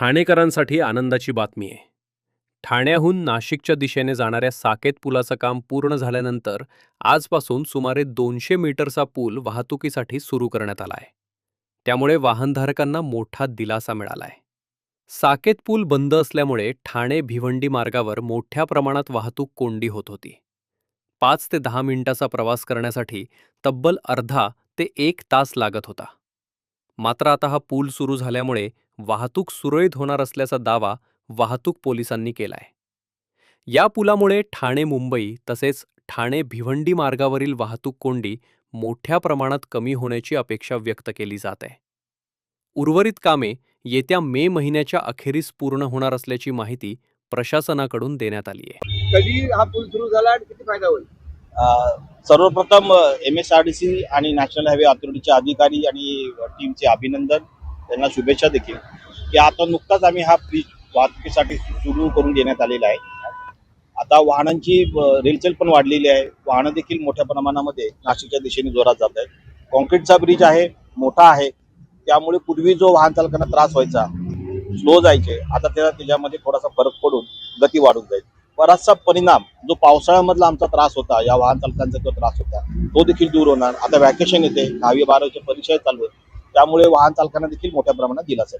ठाणेकरांसाठी आनंदाची बातमी आहे. ठाण्याहून नाशिकच्या दिशेने जाणाऱ्या साकेत पुलाचं काम पूर्ण झाल्यानंतर आजपासून सुमारे दोनशे मीटरचा पूल वाहतुकीसाठी सुरू करण्यात आला आहे त्यामुळे वाहनधारकांना मोठा दिलासा मिळाला आहे साकेत पूल बंद असल्यामुळे ठाणे भिवंडी मार्गावर मोठ्या प्रमाणात वाहतूक कोंडी होत होती. पाच ते दहा मिनिटाचा प्रवास करण्यासाठी तब्बल अर्धा ते एक तास लागत होता. मात्र आता हा पूल सुरू झाल्यामुळे वाहतूक सुरळीत होणार असल्याचा दावा वाहतूक पोलिसांनी केलाय. या पुलामुळे ठाणे मुंबई तसेच ठाणे भिवंडी मार्गावरील वाहतूक कोंडी मोठ्या प्रमाणात कमी होण्याची अपेक्षा व्यक्त केली जात आहे. उर्वरित कामे येत्या मे महिन्याच्या अखेरीस पूर्ण होणार असल्याची माहिती प्रशासनाकडून देण्यात आली आहे. कधी हा पूल सुरू झाला आणि किती फायदा होईल? सर्वप्रथम M S R D C आणि नॅशनल हायवे अथॉरिटीचे अधिकारी आणि टीमचे अभिनंदन त्यांना शुभेच्छा देखील की आता नुकताच आम्ही हा ब्रिज वाहतुकीसाठी सुरू करून देण्यात आलेला आहे. आता वाहनांची रेलचेल पण वाढलेली आहे. वाहनं देखील मोठ्या प्रमाणामध्ये नाशिकच्या दिशेने जोरात जात आहेत. कॉन्क्रीटचा ब्रिज आहे मोठा आहे. त्यामुळे पूर्वी जो वाहन चालकांना त्रास व्हायचा स्लो जायचे आता त्याला त्याच्यामध्ये थोडासा फरक पडून गती वाढून जाईल बराचसा परिणाम जो पावसाळ्यामधला आमचा त्रास होता या वाहन चालकांचा जो त्रास होता तो देखील दूर होणार. आता वॅकेशन येते दहावी बारावीच्या परीक्षा चालू आहेत. त्यामुळे वाहन चालकांना देखील मोठ्या प्रमाणात दिलासा